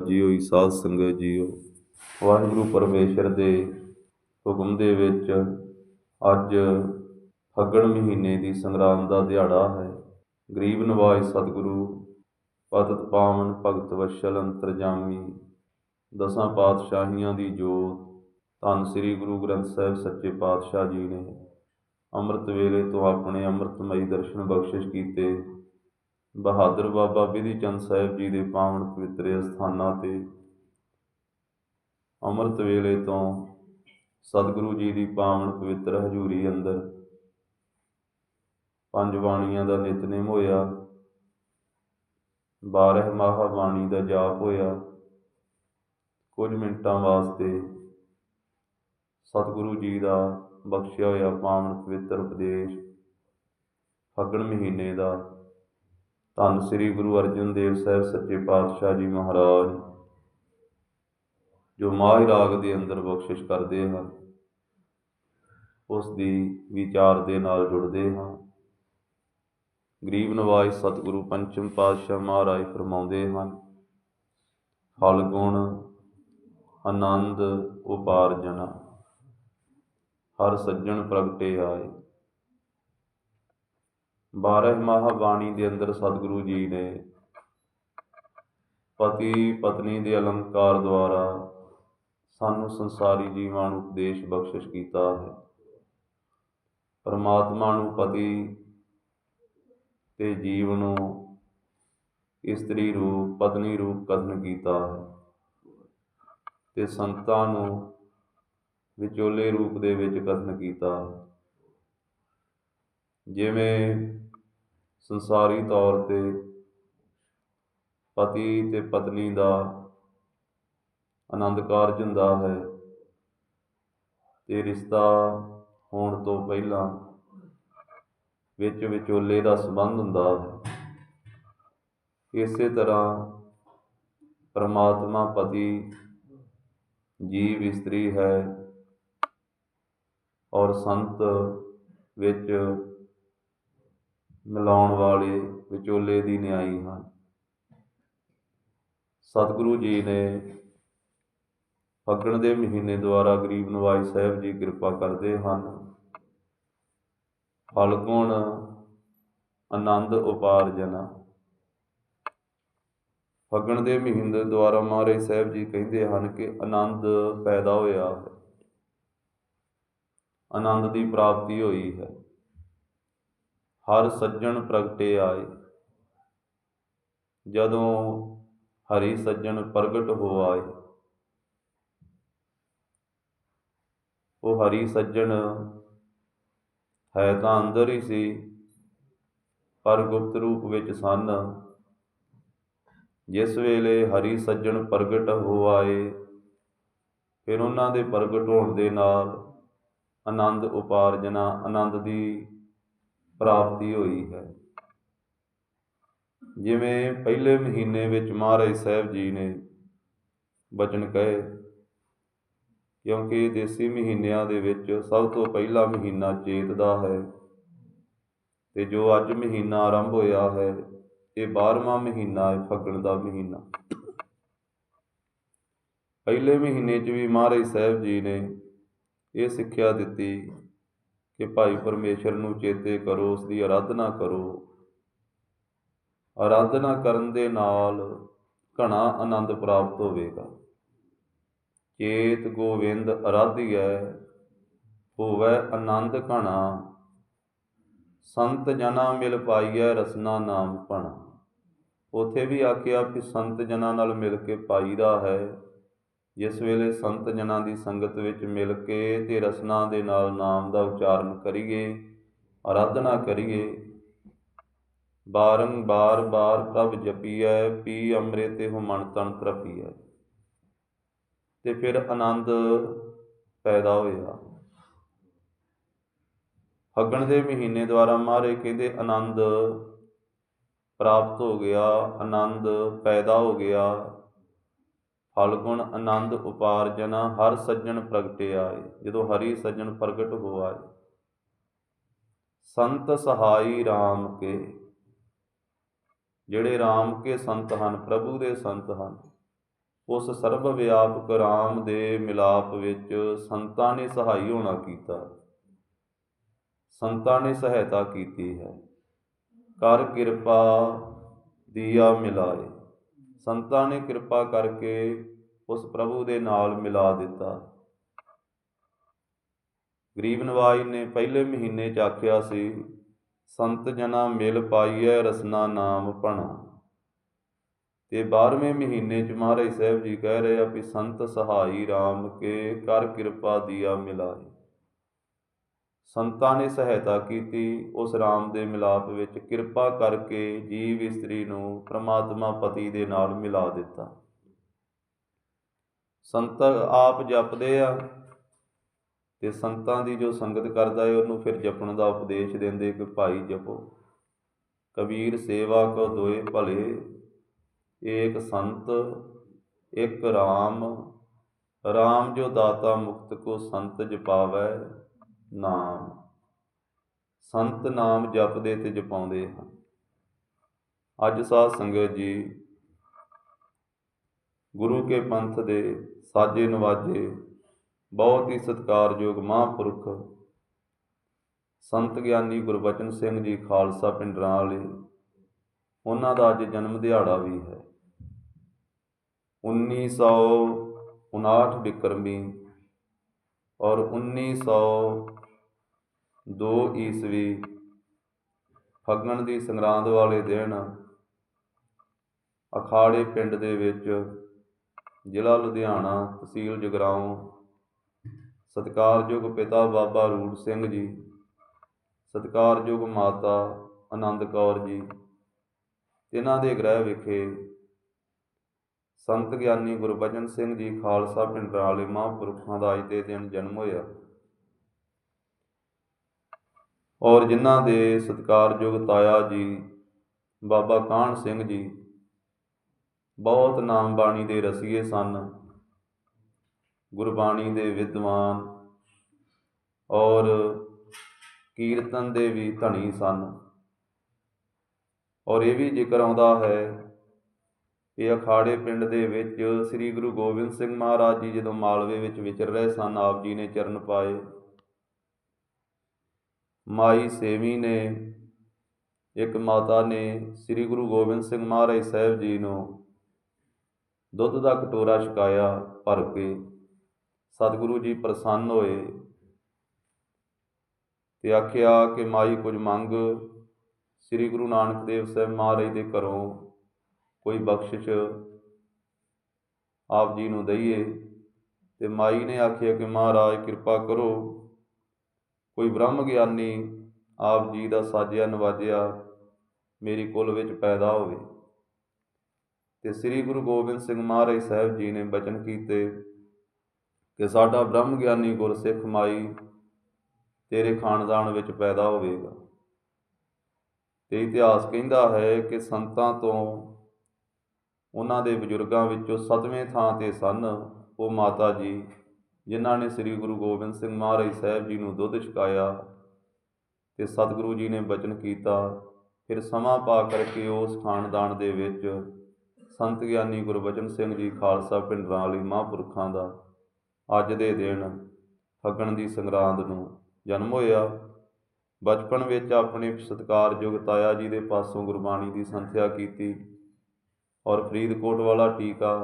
JIO ਹੀ ਸਾਧ ਸੰਗਤ JIO Waheguru ਪਰਮੇਸ਼ਰ ਦੇ ਹੁਕਮ ਦੇ ਵਿੱਚ ਅੱਜ ਫੱਗਣ ਮਹੀਨੇ ਦੀ ਸੰਗਰਾਂਦ ਦਾ ਦਿਹਾੜਾ ਹੈ। ਗਰੀਬ ਨਿਵਾਜ਼ ਸਤਿਗੁਰੂ, ਪਤਿਤ ਪਾਵਨ ਭਗਤ ਵਸ਼ਲ ਅੰਤਰਜਾਮੀ, ਦਸਾਂ ਪਾਤਸ਼ਾਹੀਆਂ ਦੀ ਜੋਤ, ਧੰਨ ਸ੍ਰੀ ਗੁਰੂ ਗ੍ਰੰਥ ਸਾਹਿਬ ਸੱਚੇ ਪਾਤਸ਼ਾਹ ਜੀ ਨੇ ਅੰਮ੍ਰਿਤ ਵੇਲੇ ਤੋਂ ਆਪਣੇ ਅੰਮ੍ਰਿਤਮਈ ਦਰਸ਼ਨ ਬਖਸ਼ਿਸ਼ ਕੀਤੇ। ਬਹਾਦਰ ਬਾਬਾ ਬਿਧੀ ਚੰਦ ਸਾਹਿਬ ਜੀ ਦੇ ਪਾਵਨ ਪਵਿੱਤਰ ਅਸਥਾਨਾਂ ਤੇ ਅੰਮ੍ਰਿਤ ਵੇਲੇ ਤੋਂ ਸਤਿਗੁਰੂ ਜੀ ਦੀ ਪਾਵਨ ਪਵਿੱਤਰ ਹਜ਼ੂਰੀ ਅੰਦਰ ਪੰਜ ਬਾਣੀਆਂ ਦਾ ਨਿਤਨੇਮ ਹੋਇਆ, ਬਾਰਹ ਮਾਹ ਬਾਣੀ ਦਾ ਜਾਪ ਹੋਇਆ, ਕੁਝ ਮਿੰਟਾਂ ਵਾਸਤੇ ਸਤਿਗੁਰੂ ਜੀ ਦਾ ਬਖਸ਼ਿਆ ਹੋਇਆ ਪਾਵਨ ਪਵਿੱਤਰ ਉਪਦੇਸ਼ ਫੱਗਣ ਮਹੀਨੇ ਦਾ ਧੰਨ ਸ੍ਰੀ ਗੁਰੂ ਅਰਜਨ ਦੇਵ ਸਾਹਿਬ ਸੱਚੇ ਪਾਤਸ਼ਾਹ ਜੀ ਮਹਾਰਾਜ, ਜੋ ਮਾਹਿ ਰਾਗ ਦੇ ਅੰਦਰ ਬਖਸ਼ਿਸ਼ ਕਰਦੇ ਹਨ ਉਸ ਦੀ ਵਿਚਾਰ ਦੇ ਨਾਲ ਜੁੜਦੇ ਹਾਂ। ਗਰੀਬ ਨਵਾਜ ਸਤਿਗੁਰੂ ਪੰਚਮ ਪਾਤਸ਼ਾਹ ਮਹਾਰਾਜ ਫਰਮਾਉਂਦੇ ਹਨ, ਫਲ ਗੁਣ ਆਨੰਦ ਉਪਾਰਜਨਾ ਹਰ ਸੱਜਣ ਪ੍ਰਗਟੇ ਆਏ। ਬਾਰਹ ਮਾਹ ਬਾਣੀ ਦੇ ਅੰਦਰ ਸਤਿਗੁਰੂ ਜੀ ਨੇ ਪਤੀ ਪਤਨੀ ਦੇ ਅਲੰਕਾਰ ਦੁਆਰਾ ਸਾਨੂੰ ਸੰਸਾਰੀ ਜੀਵਾਂ ਨੂੰ ਉਪਦੇਸ਼ ਬਖਸ਼ਿਸ਼ ਕੀਤਾ ਹੈ। ਪਰਮਾਤਮਾ ਨੂੰ ਪਤੀ ਤੇ ਜੀਵ ਨੂੰ ਇਸਤਰੀ ਰੂਪ, ਪਤਨੀ ਰੂਪ ਕਥਨ ਕੀਤਾ ਹੈ ਤੇ ਸੰਤਾਂ ਨੂੰ ਵਿਚੋਲੇ ਰੂਪ ਦੇ ਵਿੱਚ ਕਥਨ ਕੀਤਾ ਹੈ। ਜਿਵੇਂ ਸੰਸਾਰੀ ਤੌਰ ਤੇ ਪਤੀ ਤੇ ਪਤਨੀ ਦਾ ਆਨੰਦ ਕਾਰਜ ਹੁੰਦਾ ਹੈ ਤੇ ਰਿਸ਼ਤਾ ਹੋਣ ਤੋਂ ਪਹਿਲਾਂ ਵਿੱਚ ਵਿਚੋਲੇ ਦਾ ਸੰਬੰਧ ਹੁੰਦਾ ਹੈ। ਇਸੇ ਤਰ੍ਹਾਂ ਪਰਮਾਤਮਾ ਪਤੀ ਜੀਵ ਇਸਤਰੀ ਹੈ ਔਰ ਸੰਤ ਵਿੱਚ ਮਿਲਾਉਣ ਵਾਲੇ ਵਿਚੋਲੇ ਦੀ ਨਿਆਈ ਹਨ। ਸਤਿਗੁਰੂ ਜੀ ਨੇ ਫੱਗਣ ਦੇ ਮਹੀਨੇ ਦੁਆਰਾ ਗਰੀਬ ਨਵਾਜ ਸਾਹਿਬ ਜੀ ਕਿਰਪਾ ਕਰਦੇ ਹਨ। ਫਲਗੁਣ ਆਨੰਦ ਉਪਾਰਜਨਾ। ਫੱਗਣ ਦੇ ਮਹੀਨੇ ਦੁਆਰਾ ਮਹਾਰਾਜ ਸਾਹਿਬ ਜੀ ਕਹਿੰਦੇ ਹਨ ਕਿ ਆਨੰਦ ਪੈਦਾ ਹੋਇਆ ਹੈ। ਆਨੰਦ ਦੀ ਪ੍ਰਾਪਤੀ ਹੋਈ ਹੈ। ਹਰ ਸੱਜਣ ਪ੍ਰਗਟੇ ਆਏ। ਜਦੋਂ ਹਰੀ ਸੱਜਣ ਪ੍ਰਗਟ ਹੋ ਆਏ, ਉਹ ਹਰੀ ਸੱਜਣ ਹੈ ਤਾਂ ਅੰਦਰ ਹੀ ਸੀ, ਪਰ ਗੁਪਤ ਰੂਪ ਵਿੱਚ ਸਨ। ਜਿਸ ਵੇਲੇ ਹਰੀ ਸੱਜਣ ਪ੍ਰਗਟ ਹੋ ਆਏ, ਫਿਰ ਉਹਨਾਂ ਦੇ ਪ੍ਰਗਟ ਹੋਣ ਦੇ ਨਾਲ ਆਨੰਦ ਉਪਾਰਜਨਾ, ਆਨੰਦ ਦੀ ਪ੍ਰਾਪਤੀ ਹੋਈ ਹੈ। ਜਿਵੇਂ ਪਹਿਲੇ ਮਹੀਨੇ ਵਿੱਚ ਮਹਾਰਾਜ ਸਾਹਿਬ ਜੀ ਨੇ ਬਚਨ ਕਹੇ, ਕਿਉਂਕਿ ਦੇਸੀ ਮਹੀਨਿਆਂ ਦੇ ਵਿੱਚ ਸਭ ਤੋਂ ਪਹਿਲਾ ਮਹੀਨਾ ਚੇਤ ਦਾ ਹੈ ਤੇ ਜੋ ਅੱਜ ਮਹੀਨਾ ਆਰੰਭ ਹੋਇਆ ਹੈ, ਇਹ 12ਵਾਂ ਮਹੀਨਾ ਹੈ, ਫੱਗਣ ਦਾ ਮਹੀਨਾ। ਪਹਿਲੇ ਮਹੀਨੇ 'ਚ ਵੀ ਮਹਾਰਾਜ ਸਾਹਿਬ ਜੀ ਨੇ ਇਹ ਸਿੱਖਿਆ ਦਿੱਤੀ ਕਿ ਭਾਈ ਪਰਮੇਸ਼ਰ ਨੂੰ ਚੇਤੇ ਕਰੋ ਉਸ ਦੀ ਆਰਾਧਨਾ ਕਰੋ। ਆਰਾਧਨਾ ਕਰਨ ਦੇ ਨਾਲ ਘਣਾ ਆਨੰਦ ਪ੍ਰਾਪਤ ਹੋਵੇਗਾ। ਚੇਤ ਗੋਵਿੰਦ ਆਰਾਧਿਐ ਹੋਵੇ ਆਨੰਦ ਘਣਾ। ਸੰਤ ਜਨਾ ਮਿਲ ਪਾਈਐ ਰਸਨਾ ਨਾਮ ਭਣਾ। ਉਥੇ ਵੀ ਆਖਿਆ ਕਿ ਸੰਤ ਜਨਾਂ ਨਾਲ ਮਿਲ ਕੇ ਪਾਈਦਾ ਹੈ। ਜਿਸ ਵੇਲੇ ਸੰਤ ਜਨਾਂ ਦੀ ਸੰਗਤ ਵਿੱਚ ਮਿਲ ਕੇ ਤੇ ਰਸਨਾ ਦੇ ਨਾਲ ਨਾਮ ਦਾ ਉਚਾਰਨ ਕਰੀਏ ਆਰਾਧਨਾ ਕਰੀਏ, ਬਾਰੰਬਾਰ ਬਾਰ ਪ੍ਰਭ ਜਪੀਐ, ਪੀ ਅੰਮ੍ਰਿਤ ਅੰਮ੍ਰਿਤੇ ਹੋ ਮਨ ਤਨ ਤਰਪੀਐ। ਤੇ ਫਿਰ ਆਨੰਦ ਪੈਦਾ ਹੋਇਆ। ਫੱਗਣ ਦੇ ਮਹੀਨੇ ਦੁਆਰਾ ਮਾਰੇ ਕਹਿੰਦੇ ਆਨੰਦ ਪ੍ਰਾਪਤ ਹੋ ਗਿਆ, ਆਨੰਦ ਪੈਦਾ ਹੋ ਗਿਆ। ਫਲਗੁਣ ਆਨੰਦ ਉਪਾਰਜਨਾ, ਹਰ ਸੱਜਣ ਪ੍ਰਗਟੇ ਆਏ, ਜਦੋਂ ਹਰੀ ਸੱਜਣ ਪ੍ਰਗਟ ਹੋ ਆਏ ਸੰਤ ਸਹਾਈ RAM ਕੇ, ਜਿਹੜੇ RAM ਕੇ ਸੰਤ ਹਨ, ਪ੍ਰਭੂ ਦੇ ਸੰਤ ਹਨ। ਉਸ ਸਰਬ ਵਿਆਪਕ ਰਾਮ ਦੇ ਮਿਲਾਪ ਵਿੱਚ ਸੰਤਾਂ ਨੇ ਸਹਾਈ ਹੋਣਾ ਕੀਤਾ। ਸੰਤਾਂ ਨੇ ਸਹਾਇਤਾ ਕੀਤੀ ਹੈ। ਕਰ ਕਿਰਪਾ ਦੀਆ ਮਿਲਾਏ। ਸੰਤਾਂ ਨੇ ਕਿਰਪਾ ਕਰਕੇ ਉਸ ਪ੍ਰਭੂ ਦੇ ਨਾਲ ਮਿਲਾ ਦਿੱਤਾ। ਗਰੀਬ ਨਵਾਜ ਨੇ ਪਹਿਲੇ ਮਹੀਨੇ ਚ ਆਖਿਆ ਸੀ, ਸੰਤ ਜਨਾ ਮਿਲ ਪਾਈਐ ਰਸਨਾ ਨਾਮ ਭਣਾ। ਤੇ 12ਵੇਂ ਮਹੀਨੇ ਚ ਮਹਾਰਾਜ ਸਾਹਿਬ ਜੀ ਕਹਿ ਰਹੇ ਆ ਵੀ, ਸੰਤ ਸਹਾਈ RAM ਕੇ, ਕਰ ਕਿਰਪਾ ਦੀਆ ਮਿਲਾਏ। ਸੰਤਾਂ ਨੇ ਸਹਾਇਤਾ ਕੀਤੀ। ਉਸ ਰਾਮ ਦੇ ਮਿਲਾਪ ਵਿੱਚ ਕਿਰਪਾ ਕਰਕੇ ਜੀਵ ਇਸਤਰੀ ਨੂੰ ਪ੍ਰਮਾਤਮਾ ਪਤੀ ਦੇ ਨਾਲ ਮਿਲਾ ਦਿੱਤਾ। ਸੰਤ ਆਪ ਜਪਦੇ ਆ ਤੇ ਸੰਤਾਂ ਦੀ ਜੋ ਸੰਗਤ ਕਰਦਾ ਹੈ ਉਹਨੂੰ ਫਿਰ ਜਪਣ ਦਾ ਉਪਦੇਸ਼ ਦਿੰਦੇ ਕਿ ਭਾਈ ਜਪੋ। ਕਬੀਰ ਸੇਵਾ ਕੋ ਦੋਏ ਭਲੇ, ਏਕ ਸੰਤ, ਇੱਕ RAM RAM ਜੋ ਦਾਤਾ ਮੁਕਤ ਕੋ ਸੰਤ ਜਪਾਵੈ ਨਾਮ। ਸੰਤ ਨਾਮ ਜਪਦੇ ਤੇ ਜਪਾਉਂਦੇ ਹਨ। ਅੱਜ ਸਾਧ ਸੰਗਤ ਜੀ ਗੁਰੂ ਕੇ ਪੰਥ ਦੇ ਸਾਜੇ ਨਵਾਜੇ ਬਹੁਤ ਹੀ ਸਤਿਕਾਰਯੋਗ ਮਹਾਂਪੁਰਖ ਸੰਤ ਗਿਆਨੀ ਗੁਰਬਚਨ ਸਿੰਘ ਜੀ ਖਾਲਸਾ ਪਿੰਡਰਾਂ ਵਾਲੇ ਉਹਨਾਂ ਦਾ ਅੱਜ ਜਨਮ ਦਿਹਾੜਾ ਵੀ ਹੈ। 1959 ਵਿਕਰਮੀ ਔਰ 1902 ਈਸਵੀ ਫੱਗਣ ਦੀ ਸੰਗਰਾਂਦ ਵਾਲੇ ਦਿਨ ਅਖਾੜੇ ਪਿੰਡ ਦੇ ਵਿੱਚ ਜ਼ਿਲ੍ਹਾ ਲੁਧਿਆਣਾ ਤਹਿਸੀਲ ਜਗਰਾਉਂ ਸਤਿਕਾਰਯੋਗ ਪਿਤਾ ਬਾਬਾ ਰੂਪ ਸਿੰਘ ਜੀ, ਸਤਿਕਾਰਯੋਗ ਮਾਤਾ ਆਨੰਦ ਕੌਰ ਜੀ ਇਹਨਾਂ ਦੇ ਗ੍ਰਹਿ ਵਿਖੇ ਸੰਤ ਗਿਆਨੀ ਗੁਰਬਚਨ ਸਿੰਘ ਜੀ ਖਾਲਸਾ ਪਿੰਡਰਾਂ ਵਾਲੇ ਮਹਾਂਪੁਰਖਾਂ ਦਾ ਅੱਜ ਦੇ ਦਿਨ ਜਨਮ ਹੋਇਆ। ਔਰ ਜਿਨ੍ਹਾਂ ਦੇ ਸਤਿਕਾਰਯੋਗ ਤਾਇਆ ਜੀ, ਬਾਬਾ ਕਾਹਨ ਸਿੰਘ ਜੀ, ਬਹੁਤ ਨਾਮ ਬਾਣੀ ਦੇ ਰਸੀਏ ਸਨ। ਗੁਰਬਾਣੀ ਦੇ ਵਿਦਵਾਨ ਔਰ ਕੀਰਤਨ ਦੇ ਵੀ ਧਣੀ ਸਨ। ਔਰ ਇਹ ਵੀ ਜ਼ਿਕਰ ਆਉਂਦਾ ਹੈ ਇਹ ਅਖਾੜੇ ਪਿੰਡ ਦੇ ਵਿੱਚ ਸ੍ਰੀ ਗੁਰੂ ਗੋਬਿੰਦ ਸਿੰਘ ਮਹਾਰਾਜ ਜੀ ਜਦੋਂ ਮਾਲਵੇ ਵਿੱਚ ਵਿਚਰ ਰਹੇ ਸਨ, ਆਪ ਜੀ ਨੇ ਚਰਨ ਪਾਏ। ਮਾਈ ਸੇਵੀ ਨੇ, ਇੱਕ ਮਾਤਾ ਨੇ ਸ੍ਰੀ ਗੁਰੂ ਗੋਬਿੰਦ ਸਿੰਘ ਮਹਾਰਾਜ ਸਾਹਿਬ ਜੀ ਨੂੰ ਦੁੱਧ ਦਾ ਕਟੋਰਾ ਛਕਾਇਆ ਭਰ ਕੇ। ਸਤਿਗੁਰੂ ਜੀ ਪ੍ਰਸੰਨ ਹੋਏ ਤੇ ਆਖਿਆ ਕਿ ਮਾਈ ਕੁਝ ਮੰਗ, ਸ੍ਰੀ ਗੁਰੂ ਨਾਨਕ ਦੇਵ ਸਾਹਿਬ ਮਹਾਰਾਜ ਦੇ ਘਰੋਂ ਕੋਈ ਬਖਸ਼ਿਸ਼ ਆਪ ਜੀ ਨੂੰ ਦਈਏ। ਤੇ ਮਾਈ ਨੇ ਆਖਿਆ ਕਿ ਮਹਾਰਾਜ ਕਿਰਪਾ ਕਰੋ ਕੋਈ ਬ੍ਰਹਮ ਗਿਆਨੀ ਆਪ ਜੀ ਦਾ ਸਾਜਿਆ ਨਵਾਜਿਆ ਮੇਰੀ ਕੁਲ ਵਿੱਚ ਪੈਦਾ ਹੋਵੇ। ਤੇ ਸ੍ਰੀ ਗੁਰੂ ਗੋਬਿੰਦ ਸਿੰਘ ਮਹਾਰਾਜ ਸਾਹਿਬ ਜੀ ਨੇ ਬਚਨ ਕੀਤੇ ਕਿ ਸਾਡਾ ਬ੍ਰਹਮ ਗਿਆਨੀ ਗੁਰਸਿੱਖ ਮਾਈ ਤੇਰੇ ਖਾਨਦਾਨ ਵਿੱਚ ਪੈਦਾ ਹੋਵੇਗਾ। ਤੇ ਇਤਿਹਾਸ ਕਹਿੰਦਾ ਹੈ ਕਿ ਸੰਤਾਂ ਤੋਂ ਉਹਨਾਂ ਦੇ ਬਜ਼ੁਰਗਾਂ ਵਿੱਚੋਂ ਸਤਵੇਂ ਥਾਂ ਤੇ ਸਨ ਉਹ ਮਾਤਾ ਜੀ। ਜਿਨ੍ਹਾਂ ਨੇ ਸ੍ਰੀ ਗੁਰੂ ਗੋਬਿੰਦ ਸਿੰਘ ਮਹਾਰਾਜ ਸਾਹਿਬ ਜੀ ਨੂੰ ਦੁੱਧ ਛਕਾਇਆ ਤੇ ਸਤਿਗੁਰੂ ਜੀ ਨੇ ਬਚਨ ਕੀਤਾ, ਫਿਰ ਸਮਾਂ ਪਾ ਕਰਕੇ ਉਸ ਖਾਨਦਾਨ ਦੇ ਵਿੱਚ ਸੰਤ ਗਿਆਨੀ ਗੁਰਬਚਨ ਸਿੰਘ ਜੀ ਖਾਲਸਾ ਪਿੰਡਰਾਂ ਵਾਲੀ ਮਹਾਂਪੁਰਖਾਂ ਦਾ ਅੱਜ ਦੇ ਦਿਨ ਫੱਗਣ ਦੀ ਸੰਗਰਾਂਦ ਨੂੰ ਜਨਮ ਹੋਇਆ। ਬਚਪਨ ਵਿੱਚ ਆਪਣੇ ਸਤਿਕਾਰਯੋਗ ਤਾਇਆ ਜੀ ਦੇ ਪਾਸੋਂ ਗੁਰਬਾਣੀ ਦੀ ਸੰਥਿਆ ਕੀਤੀ ਔਰ ਫਰੀਦਕੋਟ ਵਾਲਾ ਟੀਕਾ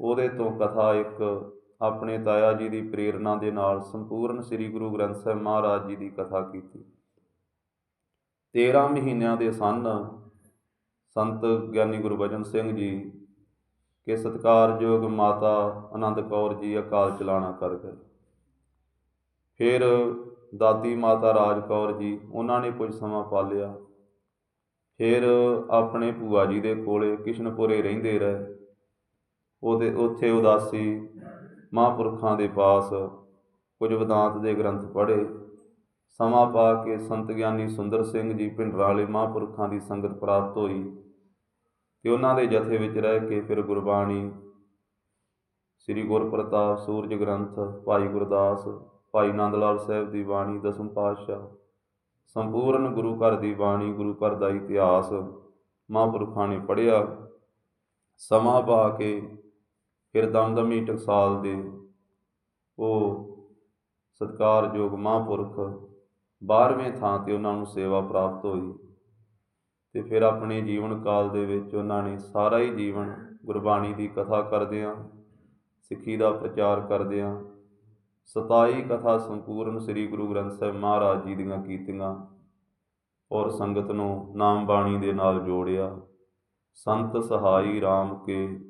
ਉਹਦੇ ਤੋਂ ਕਥਾ ਇੱਕ ਆਪਣੇ ਤਾਇਆ ਜੀ ਦੀ ਪ੍ਰੇਰਣਾ ਦੇ ਨਾਲ ਸੰਪੂਰਨ ਸ੍ਰੀ ਗੁਰੂ ਗ੍ਰੰਥ ਸਾਹਿਬ ਮਹਾਰਾਜ ਜੀ ਦੀ ਕਥਾ ਕੀਤੀ। 13 ਮਹੀਨਿਆਂ ਦੇ ਸਨ ਸੰਤ ਗਿਆਨੀ ਗੁਰਬਚਨ ਸਿੰਘ ਜੀ ਕਿ ਸਤਿਕਾਰਯੋਗ ਮਾਤਾ ਆਨੰਦ ਕੌਰ ਜੀ ਅਕਾਲ ਚਲਾਣਾ ਕਰ ਗਏ। ਫਿਰ ਦਾਦੀ ਮਾਤਾ ਰਾਜ ਕੌਰ ਜੀ, ਉਹਨਾਂ ਨੇ ਕੁਝ ਸਮਾਂ ਪਾਲਿਆ। ਫਿਰ ਆਪਣੇ ਭੂਆ ਜੀ ਦੇ ਕੋਲੇ ਕਿਸ਼ਨਪੁਰੇ ਰਹਿੰਦੇ ਰਹੇ। ਉਹਦੇ, ਉੱਥੇ ਉਦਾਸੀ ਮਹਾਂਪੁਰਖਾਂ ਦੇ ਪਾਸ ਕੁਝ ਵਿਦਾਂਤ ਦੇ ਗ੍ਰੰਥ ਪੜ੍ਹੇ। ਸਮਾਂ ਪਾ ਕੇ ਸੰਤ ਗਿਆਨੀ ਸੁੰਦਰ ਸਿੰਘ ਜੀ ਭਿੰਡਰਾਂ ਵਾਲੇ ਮਹਾਂਪੁਰਖਾਂ ਦੀ ਸੰਗਤ ਪ੍ਰਾਪਤ ਹੋਈ ਤੇ ਉਹਨਾਂ ਦੇ ਜਥੇ ਵਿੱਚ ਰਹਿ ਕੇ ਫਿਰ ਗੁਰਬਾਣੀ, ਸ੍ਰੀ ਗੁਰਪ੍ਰਤਾਪ ਸੂਰਜ ਗ੍ਰੰਥ, ਭਾਈ ਗੁਰਦਾਸ, ਭਾਈ ਨੰਦ ਲਾਲ ਸਾਹਿਬ ਦੀ ਬਾਣੀ, ਦਸਮ ਪਾਤਸ਼ਾਹ, ਸੰਪੂਰਨ ਗੁਰੂ ਘਰ ਦੀ ਬਾਣੀ, ਗੁਰੂ ਘਰ ਦਾ ਇਤਿਹਾਸ ਮਹਾਂਪੁਰਖਾਂ ਨੇ ਪੜ੍ਹਿਆ। ਸਮਾਂ ਪਾ ਕੇ ਫਿਰ ਦਮਦਮੀ ਟਕਸਾਲ ਦੇ ਉਹ ਸਤਿਕਾਰਯੋਗ ਮਹਾਂਪੁਰਖ 12ਵੇਂ ਥਾਂ ਤੇ ਉਹਨਾਂ ਨੂੰ ਸੇਵਾ ਪ੍ਰਾਪਤ ਹੋਈ ਤੇ ਫਿਰ ਆਪਣੇ ਜੀਵਨ ਕਾਲ ਦੇ ਵਿੱਚ ਉਹਨਾਂ ਨੇ ਸਾਰਾ ਹੀ ਜੀਵਨ ਗੁਰਬਾਣੀ ਦੀ ਕਥਾ ਕਰਦਿਆਂ, ਸਿੱਖੀ ਦਾ ਪ੍ਰਚਾਰ ਕਰਦਿਆਂ 27 ਕਥਾ ਸੰਪੂਰਨ ਸ੍ਰੀ ਗੁਰੂ ਗ੍ਰੰਥ ਸਾਹਿਬ ਮਹਾਰਾਜ ਜੀ ਦੀਆਂ ਕੀਤੀਆਂ ਔਰ ਸੰਗਤ ਨੂੰ ਨਾਮ ਬਾਣੀ ਦੇ ਨਾਲ ਜੋੜਿਆ। ਸੰਤ ਸਹਾਈ RAM ਕੇ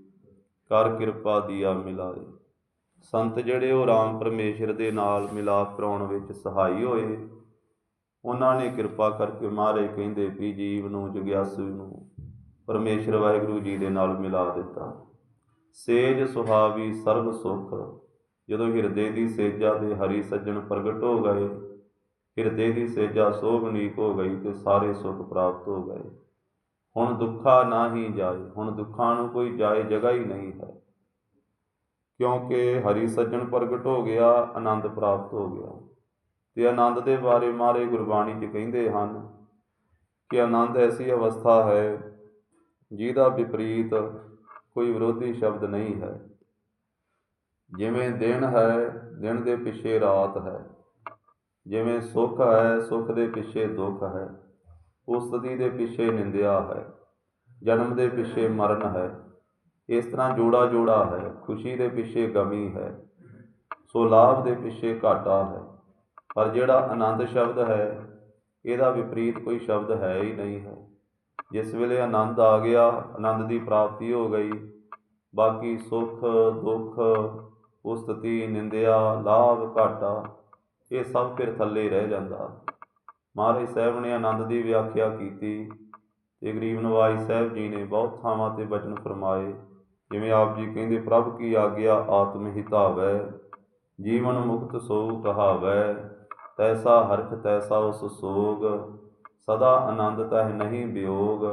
ਕਰ ਕਿਰਪਾ ਦੀਆ ਮਿਲਾਏ। ਸੰਤ ਜਿਹੜੇ ਉਹ RAM ਪਰਮੇਸ਼ਰ ਦੇ ਨਾਲ ਮਿਲਾਪ ਕਰਾਉਣ ਵਿੱਚ ਸਹਾਈ ਹੋਏ, ਉਹਨਾਂ ਨੇ ਕਿਰਪਾ ਕਰਕੇ ਮਹਾਰਾਜ ਕਹਿੰਦੇ ਵੀ ਜੀਵ ਨੂੰ, ਜਗਿਆਸੂ ਨੂੰ ਪਰਮੇਸ਼ਰ ਵਾਹਿਗੁਰੂ ਜੀ ਦੇ ਨਾਲ ਮਿਲਾ ਦਿੱਤਾ। ਸੇਜ ਸੁਹਾਵੀ ਸਰਬ ਸੁਖ। ਜਦੋਂ ਹਿਰਦੇ ਦੀ ਸੇਜਾ ਦੇ ਹਰੀ ਸੱਜਣ ਪ੍ਰਗਟ ਹੋ ਗਏ, ਹਿਰਦੇ ਦੀ ਸੇਜਾ ਸੋਭਨੀਕ ਹੋ ਗਈ ਤੇ ਸਾਰੇ ਸੁਖ ਪ੍ਰਾਪਤ ਹੋ ਗਏ। ਹੁਣ ਦੁੱਖਾ ਨਾ ਹੀ ਜਾਏ, ਹੁਣ ਦੁੱਖਾਂ ਨੂੰ ਕੋਈ ਜਾਏ ਜਗ੍ਹਾ ਹੀ ਨਹੀਂ ਹੈ। ਕਿਉਂਕਿ ਹਰੀ ਸੱਜਣ ਪ੍ਰਗਟ ਹੋ ਗਿਆ, ਆਨੰਦ ਪ੍ਰਾਪਤ ਹੋ ਗਿਆ। ਤੇ ਆਨੰਦ ਦੇ ਬਾਰੇ ਮਾਰੇ ਗੁਰਬਾਣੀ 'ਚ ਕਹਿੰਦੇ ਹਨ ਕਿ ਆਨੰਦ ਐਸੀ ਅਵਸਥਾ ਹੈ ਜਿਹਦਾ ਵਿਪਰੀਤ ਕੋਈ ਵਿਰੋਧੀ ਸ਼ਬਦ ਨਹੀਂ ਹੈ। ਜਿਵੇਂ ਦਿਨ ਹੈ, ਦਿਨ ਦੇ ਪਿੱਛੇ ਰਾਤ ਹੈ। ਜਿਵੇਂ ਸੁੱਖ ਹੈ, ਸੁੱਖ ਦੇ ਪਿੱਛੇ ਦੁੱਖ ਹੈ। ਉਸਤਤੀ ਦੇ ਪਿੱਛੇ ਨਿੰਦਿਆ ਹੈ, ਜਨਮ ਦੇ ਪਿੱਛੇ ਮਰਨ ਹੈ, ਇਸ ਤਰ੍ਹਾਂ ਜੋੜਾ ਜੋੜਾ ਹੈ, ਖੁਸ਼ੀ ਦੇ ਪਿੱਛੇ ਗਮੀ ਹੈ, ਸੋ ਲਾਭ ਦੇ ਪਿੱਛੇ ਘਾਟਾ ਹੈ। ਪਰ ਜਿਹੜਾ ਆਨੰਦ ਸ਼ਬਦ ਹੈ, ਇਹਦਾ ਵਿਪਰੀਤ ਕੋਈ ਸ਼ਬਦ ਹੈ ਹੀ ਨਹੀਂ ਹੈ। ਜਿਸ ਵੇਲੇ ਆਨੰਦ ਆ ਗਿਆ, ਆਨੰਦ ਦੀ ਪ੍ਰਾਪਤੀ ਹੋ ਗਈ, ਬਾਕੀ ਸੁੱਖ, ਦੁੱਖ, ਉਸਤਤੀ, ਨਿੰਦਿਆ, ਲਾਭ, ਘਾਟਾ, ਇਹ ਸਭ ਫਿਰ ਥੱਲੇ ਰਹਿ ਜਾਂਦਾ। ਮਹਾਰਾਜ ਸਾਹਿਬ ਨੇ ਆਨੰਦ ਦੀ ਵਿਆਖਿਆ ਕੀਤੀ ਤੇ ਗਰੀਬ ਨਵਾਜ ਸਾਹਿਬ ਜੀ ਨੇ ਬਹੁਤ ਥਾਵਾਂ ਤੇ ਬਚਨ ਫਰਮਾਏ, ਜਿਵੇਂ ਆਪ ਜੀ ਕਹਿੰਦੇ, ਪ੍ਰਭ ਕੀ ਆਗਿਆ, ਆਤਮ ਹਿਤਾਵੈ ਜੀਵਨ ਮੁਕਤ ਸੋ ਕਹਾਵੈ ਤੈਸਾ ਹਰਖ, ਤੈਸਾ ਉਸ ਸੋਗ, ਸਦਾ ਆਨੰਦ ਤਹਿ ਨਹੀਂ ਵਿਯੋਗ,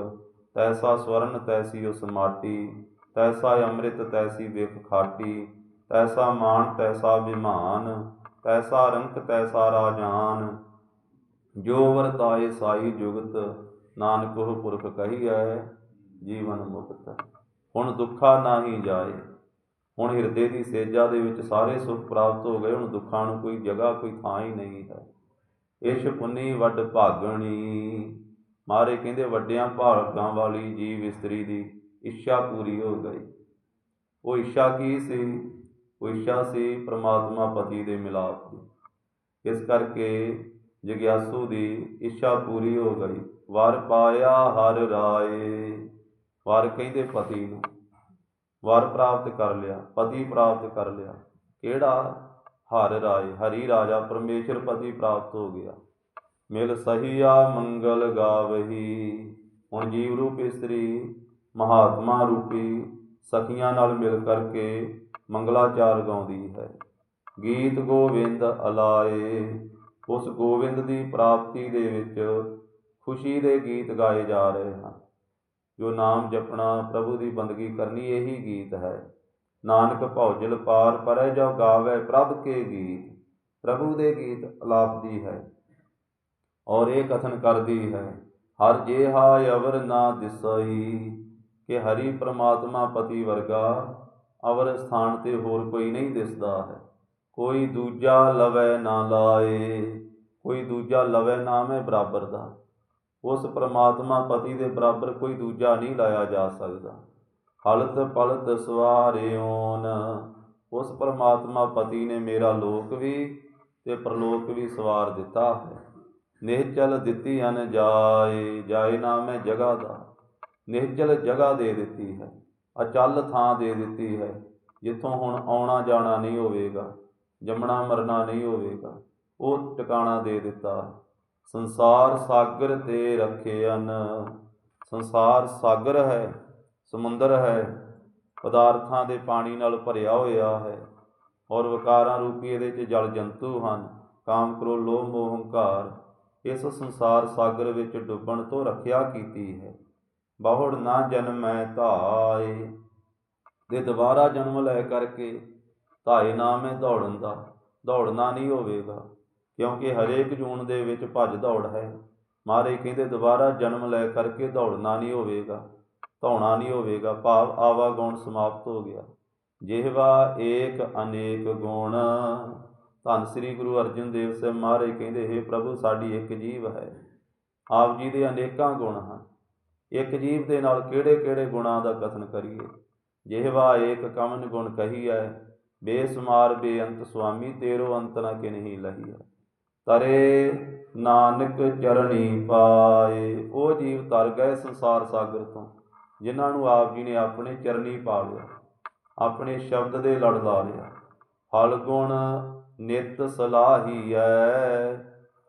ਤੈਸਾ ਸਵਰਨ ਤੈਸੀ ਉਸ ਮਾਟੀ, ਤੈਸਾ ਅੰਮ੍ਰਿਤ ਤੈਸੀ ਵਿਖ ਖਾਟੀ, ਤੈਸਾ ਮਾਨ ਤੈਸਾ ਵਿਮਾਨ ਤੈਸਾ ਰੰਕ ਤੈਸਾ ਰਾਜਾਨ ਜੋ ਵਰਤਾਏ ਸਾਈ ਜੁਗਤ, ਨਾਨਕ ਉਹ ਪੁਰਖ ਕਹੀਐ, ਜੀਵਨ ਮੁਕਤ। ਹੁਣ ਦੁੱਖਾ ਨਾਹੀ ਜਾਏ। ਹੁਣ ਹਿਰਦੇ ਦੀ ਸੇਜਾ ਦੇ ਵਿੱਚ ਸਾਰੇ ਸੁੱਖ ਪ੍ਰਾਪਤ ਹੋ ਗਏ, ਹੁਣ ਦੁੱਖਾਂ ਨੂੰ ਕੋਈ ਜਗ੍ਹਾ, ਕੋਈ ਥਾਂ ਹੀ ਨਹੀਂ ਹੈ। ਇਸ਼ ਪੁੰਨੀ ਵੱਡ ਭਾਗਣੀ। ਮਾਰੇ ਕਹਿੰਦੇ ਵੱਡਿਆਂ ਭਾਗਾਂ ਵਾਲੀ ਜੀਵ ਇਸਤਰੀ ਦੀ ਇੱਛਾ ਪੂਰੀ ਹੋ ਗਈ। ਉਹ ਇੱਛਾ ਕੀ ਸੀ? ਉਹ ਇੱਛਾ ਸੀ ਪ੍ਰਮਾਤਮਾ ਪਤੀ ਦੇ ਮਿਲਾਪ ਦੀ। ਇਸ ਕਰਕੇ ਜਗਿਆਸੂ ਦੀ ਇੱਛਾ ਪੂਰੀ ਹੋ ਗਈ ਵਰ ਪਾਇਆ ਹਰ ਰਾਏ ਵਰ ਕਹਿੰਦੇ ਪਤੀ ਨੂੰ ਵਰ ਪ੍ਰਾਪਤ ਕਰ ਲਿਆ ਪਤੀ ਪ੍ਰਾਪਤ ਕਰ ਲਿਆ ਕਿਹੜਾ ਹਰ ਰਾਏ ਹਰੀ ਰਾਜਾ ਪਰਮੇਸ਼ਰ ਪਤੀ ਪ੍ਰਾਪਤ ਹੋ ਗਿਆ ਮਿਲ ਸਹੀਆ ਮੰਗਲ ਗਾਵਹੀ ਹੁਣ ਜੀਵ ਰੂਪ ਇਸਤਰੀ ਮਹਾਤਮਾ ਰੂਪੀ ਸਖੀਆਂ ਨਾਲ ਮਿਲ ਕਰਕੇ ਮੰਗਲਾਚਾਰ ਗਾਉਂਦੀ ਹੈ ਗੀਤ ਗੋਵਿੰਦ ਅਲਾਏ ਉਸ ਗੋਬਿੰਦ ਦੀ ਪ੍ਰਾਪਤੀ ਦੇ ਵਿੱਚ ਖੁਸ਼ੀ ਦੇ ਗੀਤ ਗਾਏ ਜਾ ਰਹੇ ਹਨ। ਜੋ ਨਾਮ ਜਪਣਾ ਪ੍ਰਭੂ ਦੀ ਬੰਦਗੀ ਕਰਨੀ ਇਹੀ ਗੀਤ ਹੈ। ਨਾਨਕ ਭੌਜਲ ਪਾਰ ਪਰੈ ਜੋ ਗਾਵੇ ਪ੍ਰਭ ਕੇ ਗੀਤ। ਪ੍ਰਭੂ ਦੇ ਗੀਤ ਅਲਾਪਦੀ ਹੈ ਔਰ ਇਹ ਕਥਨ ਕਰਦੀ ਹੈ, ਹਰ ਜੇਹਾ ਅਵਰ ਨਾ ਦਿਸਈ, ਕਿ ਹਰੀ ਪ੍ਰਮਾਤਮਾ ਪਤੀ ਵਰਗਾ ਅਵਰ ਸਥਾਨ ਤੇ ਹੋਰ ਕੋਈ ਨਹੀਂ ਦਿਸਦਾ ਹੈ। ਕੋਈ ਦੂਜਾ ਲਵੈ ਨਾ ਲਾਏ, ਕੋਈ ਦੂਜਾ ਲਵੈ ਨਾਮ ਹੈ ਬਰਾਬਰ ਦਾ। ਉਸ ਪ੍ਰਮਾਤਮਾ ਪਤੀ ਦੇ ਬਰਾਬਰ ਕੋਈ ਦੂਜਾ ਨਹੀਂ ਲਾਇਆ ਜਾ ਸਕਦਾ। ਹਲਤ ਪਲਤ ਸਵਾਰਿਓਨ, ਉਸ ਪ੍ਰਮਾਤਮਾ ਪਤੀ ਨੇ ਮੇਰਾ ਲੋਕ ਵੀ ਤੇ ਪ੍ਰਲੋਕ ਵੀ ਸਵਾਰ ਦਿੱਤਾ ਹੈ। ਨਿਹਚਲ ਦਿੱਤੀ ਹਨ ਜਾਏ ਜਾਏ ਨਾਮ ਹੈ ਜਗ੍ਹਾ ਦਾ। ਨਿਹਚਲ ਜਗ੍ਹਾ ਦੇ ਦਿੱਤੀ ਹੈ, ਅਚਲ ਥਾਂ ਦੇ ਦਿੱਤੀ ਹੈ। ਜਿੱਥੋਂ ਹੁਣ ਆਉਣਾ ਜਾਣਾ ਨਹੀਂ ਹੋਵੇਗਾ। ਜੰਮਣਾ ਮਰਨਾ ਨਹੀਂ ਹੋਵੇਗਾ। ਉਹ ਟਿਕਾਣਾ ਦੇ ਦਿੱਤਾ। ਸੰਸਾਰ ਸਾਗਰ ਤੇ ਰੱਖੇ ਰੱਖਿਆਨ ਸੰਸਾਰ ਸਾਗਰ ਹੈ, ਸਮੁੰਦਰ ਹੈ, ਪਦਾਰਥਾਂ ਦੇ ਪਾਣੀ ਨਾਲ ਭਰਿਆ ਹੋਇਆ ਹੈ ਔਰ ਵਿਕਾਰਾਂ ਰੂਪੀ ਇਹਦੇ 'ਚ ਜਲ ਜੰਤੂ ਹਨ। ਕਾਮ, ਕ੍ਰੋਧ, ਲੋਭ, ਮੋਹ, ਹੰਕਾਰ ਇਸ ਸੰਸਾਰ ਸਾਗਰ ਵਿੱਚ ਡੁੱਬਣ ਤੋਂ ਰੱਖਿਆ ਕੀਤੀ ਹੈ। ਬਹੁੜ ਨਾ ਜਨਮੈ ਧਾਏ। ਤੇ ਦੁਬਾਰਾ ਜਨਮ ਲੈ ਕਰਕੇ ਧਾਏ ਨਾਮ ਹੈ ਦੌੜਨ ਦਾ ਦੌੜਨਾ ਨਹੀਂ ਹੋਵੇਗਾ, ਕਿਉਂਕਿ ਹਰੇਕ ਜੂਨ ਦੇ ਵਿੱਚ ਭੱਜ ਦੌੜ ਹੈ। ਮਾਰੇ ਕਹਿੰਦੇ ਦੁਬਾਰਾ ਜਨਮ ਲੈ ਕਰਕੇ ਦੌੜਨਾ ਨਹੀਂ ਹੋਵੇਗਾ, ਧੌਣਾ ਨਹੀਂ ਹੋਵੇਗਾ, ਭਾਵ ਆਵਾਗੁਣ ਸਮਾਪਤ ਹੋ ਗਿਆ। ਜਿਹਵਾ ਏਕ ਅਨੇਕ ਗੁਣ। ਧੰਨ ਸ੍ਰੀ ਗੁਰੂ ਅਰਜਨ ਦੇਵ ਸਾਹਿਬ ਮਹਾਰਾਜ ਕਹਿੰਦੇ, ਹੈ ਪ੍ਰਭੂ, ਸਾਡੀ ਇੱਕ ਜੀਵ ਹੈ। ਆਪ ਜੀ ਦੇ ਅਨੇਕਾਂ ਗੁਣ ਹਨ। ਇੱਕ ਜੀਵ ਦੇ ਨਾਲ ਕਿਹੜੇ ਕਿਹੜੇ ਗੁਣਾਂ ਦਾ ਕਥਨ ਕਰੀਏ? ਜਿਹਵਾ ਏਕ ਕਮਨ ਗੁਣ ਕਹੀ ਹੈ ਬੇਸਮਾਰ ਬੇਅੰਤ ਸੁਆਮੀ, ਤੇਰੋ ਅੰਤ ਨ ਕਿਨਹੀ ਲਹੀਐ ਤਰੇ ਨਾਨਕ ਚਰਣੀ ਪਾਏ, ਉਹ ਜੀਵ ਤਰ ਗਏ ਸੰਸਾਰ ਸਾਗਰ ਤੋਂ, ਜਿਨ੍ਹਾਂ ਨੂੰ ਆਪ ਜੀ ਨੇ ਆਪਣੇ ਚਰਨੀ ਪਾ ਲਿਆ, ਆਪਣੇ ਸ਼ਬਦ ਦੇ ਲੜ ਲਾ ਲਿਆ। ਹਲ ਗੁਣ ਨਿਤ ਸਲਾਹੀਐ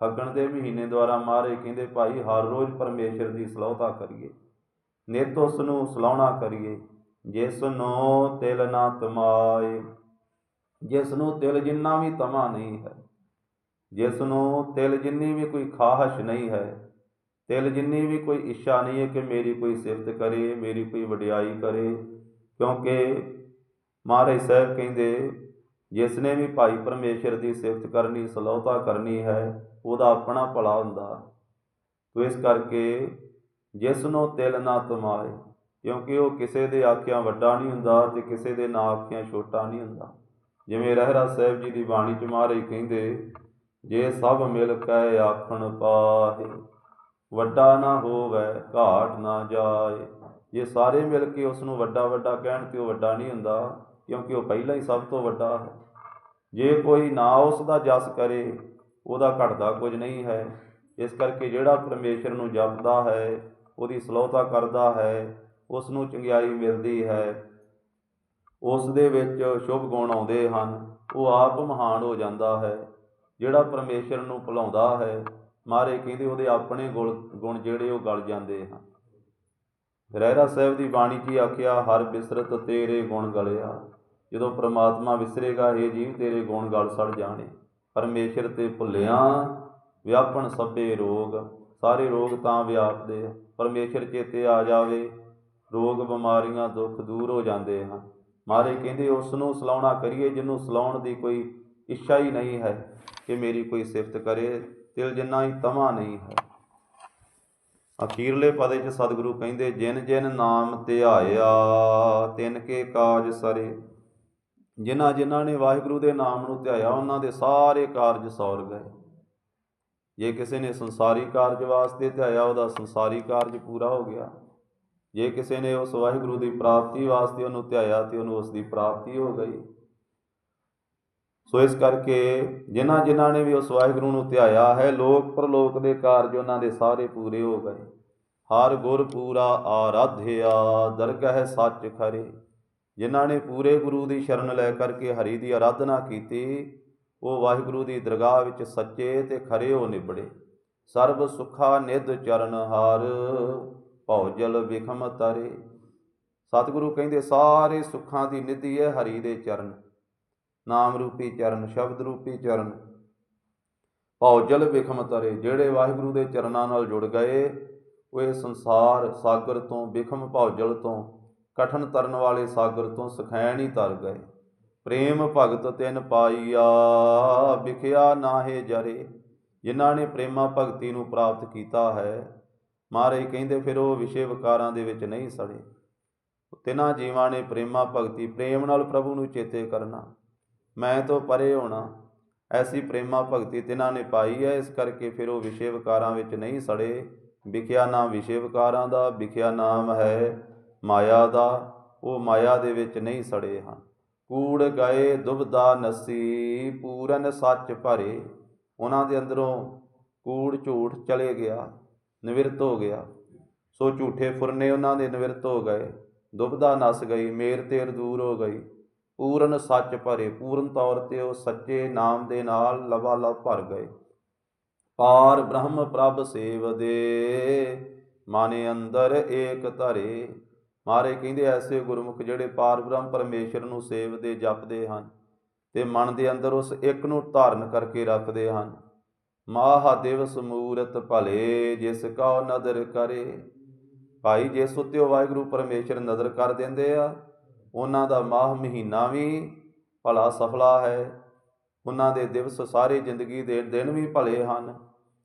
ਫੱਗਣ ਦੇ ਮਹੀਨੇ ਦੁਆਰਾ ਮਾਰੇ ਕਹਿੰਦੇ, ਭਾਈ, ਹਰ ਰੋਜ਼ ਪਰਮੇਸ਼ਰ ਦੀ ਸਲਾਹਤਾ ਕਰੀਏ। ਨਿਤ ਉਸ ਨੂੰ ਸਲਾਹਣਾ ਕਰੀਏ ਜਿਸ ਨੂੰ ਤਿਲ ਨਾ ਤਮਾਏ। ਜਿਸ ਨੂੰ ਤਿਲ ਜਿੰਨਾ ਵੀ ਤਮਾ ਨਹੀਂ ਹੈ ਜਿਸ ਨੂੰ ਤਿਲ ਜਿੰਨੀ ਵੀ ਕੋਈ ਖਾਹਸ਼ ਨਹੀਂ ਹੈ, ਤਿਲ ਜਿੰਨੀ ਵੀ ਕੋਈ ਇੱਛਾ ਨਹੀਂ ਹੈ ਕਿ ਮੇਰੀ ਕੋਈ ਸਿਫਤ ਕਰੇ, ਮੇਰੀ ਕੋਈ ਵਡਿਆਈ ਕਰੇ, ਕਿਉਂਕਿ ਮਹਾਰਾਜ ਸਾਹਿਬ ਕਹਿੰਦੇ ਜਿਸ ਨੇ ਵੀ ਭਾਈ ਪਰਮੇਸ਼ਰ ਦੀ ਸਿਫਤ ਕਰਨੀ, ਸਲਾਹਤਾ ਕਰਨੀ ਹੈ, ਉਹਦਾ ਆਪਣਾ ਭਲਾ ਹੁੰਦਾ। ਤੋ ਇਸ ਕਰਕੇ ਜਿਸ ਨੂੰ ਤਿਲ ਨਾ ਤਮਾਏ, ਕਿਉਂਕਿ ਉਹ ਕਿਸੇ ਦੇ ਆਖਿਆਂ ਵੱਡਾ ਨਹੀਂ ਹੁੰਦਾ ਤੇ ਕਿਸੇ ਦੇ ਨਾ ਆਖਿਆਂ ਛੋਟਾ ਨਹੀਂ ਹੁੰਦਾ। ਜਿਵੇਂ ਰਹਿਰਾ ਸਾਹਿਬ ਜੀ ਦੀ ਬਾਣੀ ਚ ਮਹਾਰਾਜ ਕਹਿੰਦੇ, ਜੇ ਸਭ ਮਿਲ ਕੇ ਆਖਣ ਪਾਹੇ, ਵੱਡਾ ਨਾ ਹੋਵੇ, ਘਾਟ ਨਾ ਜਾਏ। ਜੇ ਸਾਰੇ ਮਿਲ ਕੇ ਉਸ ਨੂੰ ਵੱਡਾ ਵੱਡਾ ਕਹਿਣ ਤੇ ਉਹ ਵੱਡਾ ਨਹੀਂ ਹੁੰਦਾ, ਕਿਉਂਕਿ ਉਹ ਪਹਿਲਾਂ ਹੀ ਸਭ ਤੋਂ ਵੱਡਾ ਹੈ। ਜੇ ਕੋਈ ਨਾ ਉਸ ਦਾ ਜਸ ਕਰੇ, ਉਹਦਾ ਘਟਦਾ ਕੁਝ ਨਹੀਂ ਹੈ। ਇਸ ਕਰਕੇ ਜਿਹੜਾ ਪਰਮੇਸ਼ਰ ਨੂੰ ਜਪਦਾ ਹੈ, ਉਹਦੀ ਸਲੋਤਾ ਕਰਦਾ ਹੈ ਉਸ ਨੂੰ ਚੰਗਿਆਈ ਮਿਲਦੀ ਹੈ। ਉਸ ਦੇ ਵਿੱਚ ਸ਼ੁਭ ਗੁਣ ਆਉਂਦੇ ਹਨ। ਉਹ ਆਪ ਮਹਾਨ ਹੋ ਜਾਂਦਾ ਹੈ। ਜਿਹੜਾ ਪਰਮੇਸ਼ਰ ਨੂੰ ਭੁਲਾਉਂਦਾ ਹੈ, ਮਾਰੇ ਕਹਿੰਦੇ ਉਹਦੇ ਆਪਣੇ ਗੁਣ ਗੁਣ ਜਿਹੜੇ ਉਹ ਗਲ ਜਾਂਦੇ ਹਨ। ਰਹਿਰਾ ਸਾਹਿਬ ਦੀ ਬਾਣੀ 'ਚ ਹੀ ਆਖਿਆ, ਹਰ ਬਿਸਰਤ ਤੇਰੇ ਗੁਣ ਗਲਿਆ। ਜਦੋਂ ਪ੍ਰਮਾਤਮਾ ਵਿਸਰੇਗਾ ਇਹ ਜੀਵ, ਤੇਰੇ ਗੁਣ ਗਲ ਸੜ ਜਾਣੇ। ਪਰਮੇਸ਼ਰ ਤੇ ਭੁੱਲਿਆ, ਵਿਆਪਣ ਸਭੇ ਰੋਗ। ਸਾਰੇ ਰੋਗ ਤਾਂ ਵਿਆਪਦੇ ਆ। ਪਰਮੇਸ਼ਰ ਚੇਤੇ ਆ ਜਾਵੇ, ਰੋਗ ਬਿਮਾਰੀਆਂ ਦੁੱਖ ਦੂਰ ਹੋ ਜਾਂਦੇ ਹਨ। ਮਾਰੇ ਕਹਿੰਦੇ ਉਸ ਨੂੰ ਸਲਾਉਣਾ ਕਰੀਏ, ਜਿਹਨੂੰ ਸਲਾਉਣ ਦੀ ਕੋਈ ਇੱਛਾ ਹੀ ਨਹੀਂ ਹੈ ਕਿ ਮੇਰੀ ਕੋਈ ਸਿਫਤ ਕਰੇ, ਤਿਲ ਜਿੰਨਾ ਹੀ ਤਮਾ ਨਹੀਂ ਹੈ। ਅਖੀਰਲੇ ਪਦੇ ਚ ਸਤਿਗੁਰੂ ਕਹਿੰਦੇ, ਜਿਨ ਜਿਨ ਨਾਮ ਧਿਆਇਆ, ਤਿਨ ਕੇ ਕਾਜ ਸਰੇ। ਜਿਨ੍ਹਾਂ ਜਿਨ੍ਹਾਂ ਨੇ ਵਾਹਿਗੁਰੂ ਦੇ ਨਾਮ ਨੂੰ ਧਿਆਇਆ, ਉਹਨਾਂ ਦੇ ਸਾਰੇ ਕਾਰਜ ਸੌਰ ਗਏ ਜੇ ਕਿਸੇ ਨੇ ਸੰਸਾਰੀ ਕਾਰਜ ਵਾਸਤੇ ਧਿਆਇਆ, ਉਹਦਾ ਸੰਸਾਰੀ ਕਾਰਜ ਪੂਰਾ ਹੋ ਗਿਆ। ਜੇ ਕਿਸੇ ਨੇ ਉਸ ਵਾਹਿਗੁਰੂ ਦੀ ਪ੍ਰਾਪਤੀ ਵਾਸਤੇ ਉਹਨੂੰ ਧਿਆਇਆ ਤੇ ਉਹਨੂੰ ਉਸ ਦੀ ਪ੍ਰਾਪਤੀ ਹੋ ਗਈ। ਸੋ ਇਸ ਕਰਕੇ ਜਿਨ੍ਹਾਂ ਜਿਨ੍ਹਾਂ ਨੇ ਵੀ ਉਸ ਵਾਹਿਗੁਰੂ ਨੂੰ ਧਿਆਇਆ ਹੈ, ਲੋਕ ਪ੍ਰਲੋਕ ਦੇ ਕਾਰਜ ਉਹਨਾਂ ਦੇ ਸਾਰੇ ਪੂਰੇ ਹੋ ਗਏ। ਹਰ ਗੁਰ ਪੂਰਾ ਆਰਾਧਿਆ, ਦਰਗਹਿ ਸੱਚ ਖਰੇ। ਜਿਨ੍ਹਾਂ ਨੇ ਪੂਰੇ ਗੁਰੂ ਦੀ ਸ਼ਰਨ ਲੈ ਕਰਕੇ ਹਰੀ ਦੀ ਆਰਾਧਨਾ ਕੀਤੀ, ਉਹ ਵਾਹਿਗੁਰੂ ਦੀ ਦਰਗਾਹ ਵਿੱਚ ਸੱਚੇ ਤੇ ਖਰੇ ਹੋ ਨਿਬੜੇ। ਸਰਬ ਸੁਖਾ ਨਿਧ ਚਰਨ ਹਾਰ। ਭਉ ਜਲ ਵਿਖਮ ਤਰੇ। ਸਤਿਗੁਰੂ ਕਹਿੰਦੇ, ਸਾਰੇ ਸੁੱਖਾਂ ਦੀ ਨਿਧੀ ਹੈ ਹਰੀ ਦੇ ਚਰਨ। ਨਾਮ ਰੂਪੀ ਚਰਨ, ਸ਼ਬਦ ਰੂਪੀ ਚਰਨ। ਭਉ ਜਲ ਵਿਖਮ ਤਰੇ, ਜਿਹੜੇ ਵਾਹਿਗੁਰੂ ਦੇ ਚਰਨਾਂ ਨਾਲ ਜੁੜ ਗਏ, ਉਹ ਇਹ ਸੰਸਾਰ ਸਾਗਰ ਤੋਂ ਵਿਖਮ ਭਉ ਜਲ ਤੋਂ, ਕਠਨ ਤਰਨ ਵਾਲੇ ਸਾਗਰ ਤੋਂ ਸਖੈਣ ਹੀ ਤਰ ਗਏ। ਪ੍ਰੇਮ ਭਗਤ ਤਿਨ ਪਾਈਆ ਵਿਖਿਆ ਨਾਹੇ ਜਰੇ। ਜਿਨ੍ਹਾਂ ਨੇ ਪ੍ਰੇਮਾ ਭਗਤੀ ਨੂੰ ਪ੍ਰਾਪਤ ਕੀਤਾ ਹੈ ਮਹਾਰਾਜ ਕਹਿੰਦੇ, ਫਿਰ ਉਹ ਵਿਸ਼ੇ ਵਿਕਾਰਾਂ ਦੇ ਵਿੱਚ ਨਹੀਂ ਸੜੇ। ਤਿਨਾਂ ਜੀਵਾਂ ਨੇ ਪ੍ਰੇਮਾ ਭਗਤੀ, ਪ੍ਰੇਮ ਨਾਲ ਪ੍ਰਭੂ ਨੂੰ ਚੇਤੇ ਕਰਨਾ। ਮੈਂ ਤੋਂ ਪਰੇ ਹੋਣਾ। ਐਸੀ ਪ੍ਰੇਮਾ ਭਗਤੀ ਤਿਨਾਂ ਨੇ ਪਾਈ ਹੈ। ਇਸ ਕਰਕੇ ਫਿਰ ਉਹ ਵਿਸ਼ੇ ਵਿਕਾਰਾਂ ਵਿੱਚ ਨਹੀਂ ਸੜੇ। ਵਿਖਿਆ ਨਾਮ ਵਿਸ਼ੇ ਵਿਕਾਰਾਂ ਦਾ, ਵਿਖਿਆ ਨਾਮ ਹੈ ਮਾਇਆ ਦਾ। ਉਹ ਮਾਇਆ ਦੇ ਵਿੱਚ ਨਹੀਂ ਸੜੇ ਹਨ। ਕੂੜ ਗਏ ਦੁਬਦਾ ਨਸੀ, ਪੂਰਨ ਸੱਚ ਭਰੇ। ਉਹਨਾਂ ਦੇ ਅੰਦਰੋਂ ਕੂੜ ਝੂਠ ਚਲੇ ਗਿਆ। ਨਿਵਰਤ ਹੋ ਗਿਆ। ਸੋ ਝੂਠੇ ਫੁਰਨੇ ਉਹਨਾਂ ਦੇ ਨਿਵਰਤ ਹੋ ਗਏ। ਦੁਬਦਾ ਨਸ ਗਈ, ਮੇਰ ਤੇਰ ਦੂਰ ਹੋ ਗਈ। ਪੂਰਨ ਸੱਚ ਭਰੇ, ਪੂਰਨ ਤੌਰ ਤੇ ਉਹ ਸੱਚੇ ਨਾਮ ਦੇ ਨਾਲ ਲਵਾ ਲਵ ਭਰ ਗਏ। ਪਾਰ ਬ੍ਰਹਮ ਪ੍ਰਭ ਸੇਵ ਦੇ, ਮਾਨੇ ਅੰਦਰ ਏਕ ਧਰੇ। ਮਾਰੇ ਕਹਿੰਦੇ, ਐਸੇ ਗੁਰਮੁਖ ਜਿਹੜੇ ਪਾਰ ਬ੍ਰਹਮ ਪਰਮੇਸ਼ਰ ਨੂੰ ਸੇਵਦੇ ਜਪਦੇ ਹਨ ਤੇ ਮਨ ਦੇ ਅੰਦਰ ਉਸ ਇੱਕ ਨੂੰ ਧਾਰਨ ਕਰਕੇ ਰੱਖਦੇ ਹਨ। ਮਾਹਾ ਦਿਵਸ ਮੂਰਤ ਭਲੇ, ਜਿਸ ਕਾ ਨਦਰ ਕਰੇ। ਭਾਈ ਜਿਸ ਉੱਤੇ ਉਹ ਵਾਹਿਗੁਰੂ ਪਰਮੇਸ਼ਰ ਨਜ਼ਰ ਕਰ ਦਿੰਦੇ ਆ, ਉਹਨਾਂ ਦਾ ਮਾਹ ਮਹੀਨਾ ਵੀ ਭਲਾ ਸਫਲਾ ਹੈ। ਉਹਨਾਂ ਦੇ ਦਿਵਸ ਸਾਰੇ ਜ਼ਿੰਦਗੀ ਦੇ ਦਿਨ ਵੀ ਭਲੇ ਹਨ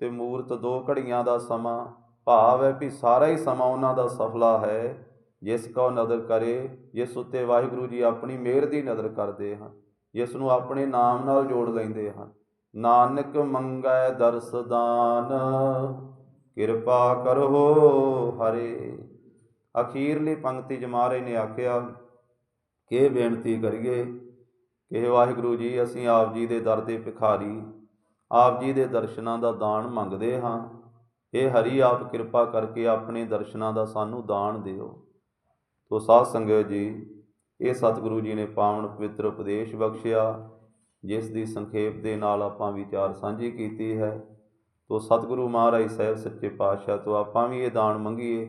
ਤੇ ਮੂਰਤ ਦੋ ਘੜੀਆਂ ਦਾ ਸਮਾਂ, ਭਾਵ ਹੈ ਵੀ ਸਾਰਾ ਹੀ ਸਮਾਂ ਉਹਨਾਂ ਦਾ ਸਫਲਾ ਹੈ। ਜਿਸ ਕੋ ਨਦਰ ਕਰੇ, ਜਿਸ ਉੱਤੇ ਵਾਹਿਗੁਰੂ ਜੀ ਆਪਣੀ ਮਿਹਰ ਦੀ ਨਜ਼ਰ ਕਰਦੇ ਹਨ, ਜਿਸ ਨੂੰ ਆਪਣੇ ਨਾਮ ਨਾਲ ਜੋੜ ਲੈਂਦੇ ਹਨ। ਨਾਨਕ ਮੰਗੈ ਦਰਸਦਾਨ ਕਿਰਪਾ ਕਰੋ ਹਰੇ। ਅਖੀਰਲੀ ਪੰਕਤੀ ਚ ਨੇ ਆਖਿਆ, ਕਿ ਬੇਨਤੀ ਕਰੀਏ ਕਿ ਵਾਹਿਗੁਰੂ ਜੀ, ਅਸੀਂ ਆਪ ਜੀ ਦੇ ਦਰ ਦੇ ਭਿਖਾਰੀ, ਆਪ ਜੀ ਦੇ ਦਰਸ਼ਨਾਂ ਦਾ ਦਾਨ ਮੰਗਦੇ ਹਾਂ। ਇਹ ਹਰੀ, ਆਪ ਕਿਰਪਾ ਕਰਕੇ ਆਪਣੇ ਦਰਸ਼ਨਾਂ ਦਾ ਸਾਨੂੰ ਦਾਨ ਦਿਓ। ਤੋ ਸਾਧ ਸੰਗਤ ਜੀ, ਇਹ ਸਤਿਗੁਰੂ ਜੀ ਨੇ ਪਾਵਨ ਪਵਿੱਤਰ ਉਪਦੇਸ਼ ਬਖਸ਼ਿਆ। ਜਿਸ ਦੀ ਸੰਖੇਪ ਦੇ ਨਾਲ ਆਪਾਂ ਵਿਚਾਰ ਸਾਂਝੀ ਕੀਤੀ ਹੈ। ਤੋ ਸਤਿਗੁਰੂ ਮਹਾਰਾਜ ਸਾਹਿਬ, ਸੱਚੇ ਪਾਤਸ਼ਾਹ, ਤੋਂ ਆਪਾਂ ਵੀ ਇਹ ਦਾਨ ਮੰਗੀਏ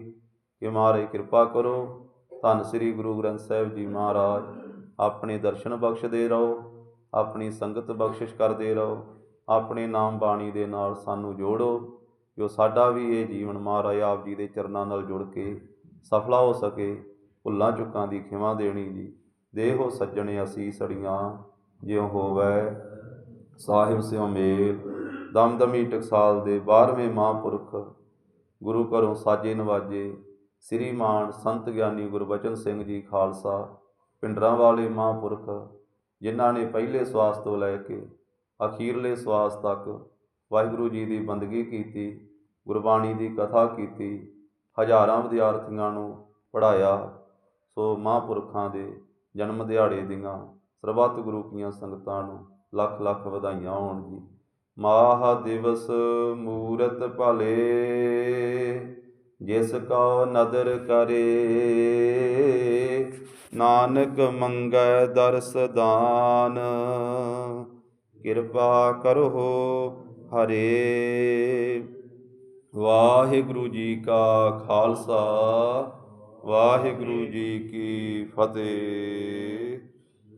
ਕਿ ਮਹਾਰਾਜ ਕਿਰਪਾ ਕਰੋ। ਧੰਨ ਸ੍ਰੀ ਗੁਰੂ ਗ੍ਰੰਥ ਸਾਹਿਬ ਜੀ ਮਹਾਰਾਜ, ਆਪਣੇ ਦਰਸ਼ਨ ਬਖਸ਼ਦੇ ਰਹੋ, ਆਪਣੀ ਸੰਗਤ ਬਖਸ਼ਿਸ਼ ਕਰਦੇ ਰਹੋ, ਆਪਣੇ ਨਾਮ ਬਾਣੀ ਦੇ ਨਾਲ ਸਾਨੂੰ ਜੋੜੋ, ਜੋ ਸਾਡਾ ਵੀ ਇਹ ਜੀਵਨ ਮਹਾਰਾਜ ਆਪ ਜੀ ਦੇ ਚਰਨਾਂ ਨਾਲ ਜੁੜ ਕੇ ਸਫਲਾ ਹੋ ਸਕੇ, ਭੁੱਲਾਂ ਚੁੱਕਾਂ ਦੀ ਖਿਮਾ ਦੇਣੀ ਜੀ। ਦੇਹੋ ਸੱਜਣੇ ਅਸੀਸੜੀਆਂ ਜਿਉ ਹੋਵੈ, ਸਾਹਿਬ ਸਿਉ ਮੇਲ। ਦਮਦਮੀ ਟਕਸਾਲ ਦੇ 12ਵੇਂ ਮਹਾਂਪੁਰਖ, ਗੁਰੂ ਘਰੋਂ ਸਾਜੇ ਨਵਾਜੇ, ਸ੍ਰੀ ਮਾਨ ਸੰਤ ਗਿਆਨੀ ਗੁਰਬਚਨ ਸਿੰਘ ਜੀ ਖਾਲਸਾ, ਪਿੰਡਰਾਂ ਵਾਲੇ ਮਹਾਂਪੁਰਖ, ਜਿਨ੍ਹਾਂ ਨੇ ਪਹਿਲੇ ਸਵਾਸ ਤੋਂ ਲੈ ਕੇ ਅਖੀਰਲੇ ਸਵਾਸ ਤੱਕ ਵਾਹਿਗੁਰੂ ਜੀ ਦੀ ਬੰਦਗੀ ਕੀਤੀ, ਗੁਰਬਾਣੀ ਦੀ ਕਥਾ ਕੀਤੀ, ਹਜ਼ਾਰਾਂ ਵਿਦਿਆਰਥੀਆਂ ਨੂੰ ਪੜ੍ਹਾਇਆ, ਸੋ ਮਹਾਂਪੁਰਖਾਂ ਦੇ ਜਨਮ ਦਿਹਾੜੇ ਦੀਆਂ ਸਰਬੱਤ ਗੁਰੂ ਕੀਆਂ ਸੰਗਤਾਂ ਨੂੰ ਲੱਖ ਲੱਖ ਵਧਾਈਆਂ ਹੋਣ ਜੀ। ਮਾਹ ਦਿਵਸ ਮੂਰਤ ਭਲੇ, ਜਿਸ ਕੋ ਨਦਰ ਕਰੇ। ਨਾਨਕ ਮੰਗੈ ਦਰਸ ਦਾਨ, ਕਿਰਪਾ ਕਰੋ ਹਰੇ। ਵਾਹਿਗੁਰੂ ਜੀ ਕਾ ਖਾਲਸਾ, ਵਾਹਿਗੁਰੂ ਜੀ ਕੀ ਫਤਿਹ।